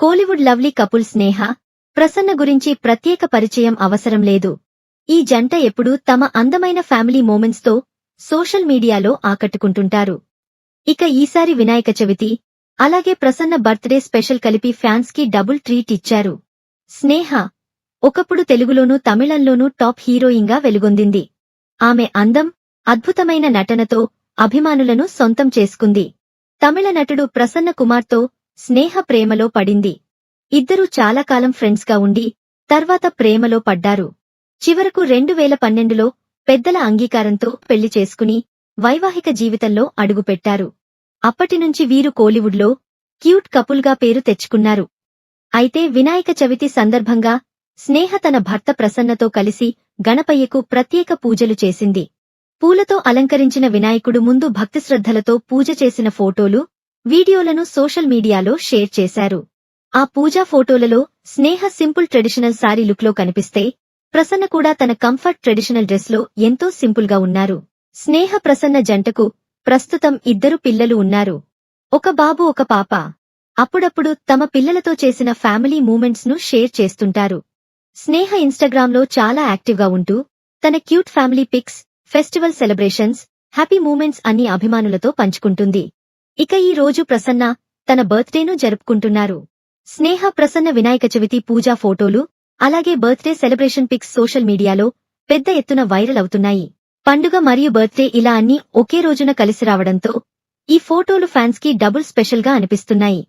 Kollywood lovely couple Sneha Prasanna గురించి ప్రత్యేక పరిచయం అవసరం లేదు. ఈ జంట ఎప్పుడూ తమ అందమైన ఫ్యామిలీ మూమెంట్స్తో సోషల్ మీడియాలో ఆకట్టుకుంటుంటారు. ఇక ఈసారి వినాయక చవితి అలాగే ప్రసన్న బర్త్డే స్పెషల్ కలిపి ఫ్యాన్స్కి డబుల్ ట్రీట్ ఇచ్చారు. స్నేహ ఒకప్పుడు తెలుగులోనూ తమిళంలోనూ టాప్ హీరోయిన్గా వెలుగొందింది. ఆమె అందం అద్భుతమైన నటనతో అభిమానులను సొంతం చేసుకుంది. తమిళ నటుడు ప్రసన్న కుమార్తో స్నేహ ప్రేమలో పడింది. ఇద్దరూ చాలా కాలం ఫ్రెండ్స్గా ఉండి తర్వాత ప్రేమలో పడ్డారు. చివరకు రెండు వేల పన్నెండులో పెద్దల అంగీకారంతో పెళ్ళి చేసుకుని వైవాహిక జీవితంలో అడుగుపెట్టారు. అప్పటినుంచి వీరు కోలీవుడ్లో క్యూట్ కపుల్గా పేరు తెచ్చుకున్నారు. అయితే వినాయక చవితి సందర్భంగా స్నేహ తన భర్త ప్రసన్నతో కలిసి గణపయ్యకు ప్రత్యేక పూజలు చేసింది. పూలతో అలంకరించిన వినాయకుడు ముందు భక్తిశ్రద్ధలతో పూజ చేసిన ఫోటోలు వీడియోలను సోషల్ మీడియాలో షేర్ చేశారు. ఆ పూజా ఫోటోలలో స్నేహ సింపుల్ ట్రెడిషనల్ సారీ లుక్లో కనిపిస్తే ప్రసన్న కూడా తన కంఫర్ట్ ట్రెడిషనల్ డ్రెస్లో ఎంతో సింపుల్గా ఉన్నారు. స్నేహ ప్రసన్న జంటకు ప్రస్తుతం ఇద్దరు పిల్లలు ఉన్నారు. ఒక బాబు ఒక పాప. అప్పుడప్పుడు తమ పిల్లలతో చేసిన ఫ్యామిలీ మూమెంట్స్ను షేర్ చేస్తుంటారు. స్నేహ ఇన్స్టాగ్రామ్లో చాలా యాక్టివ్గా ఉంటూ తన cute family pics festival celebrations happy moments అన్ని అభిమానులతో పంచుకుంటుంది. ఇక ఈ రోజు ప్రసన్న తన బర్త్డేను జరుపుకుంటున్నారు. స్నేహ ప్రసన్న వినాయక చవితి పూజా ఫోటోలు అలాగే బర్త్డే సెలబ్రేషన్ పిక్స్ సోషల్ మీడియాలో పెద్ద ఎత్తున వైరల్ అవుతున్నాయి. పండుగ మరియు బర్త్డే ఇలా అన్ని ఒకే రోజున కలిసి రావడంతో ఈ ఫోటోలు ఫ్యాన్స్కి డబుల్ స్పెషల్గా అనిపిస్తున్నాయి.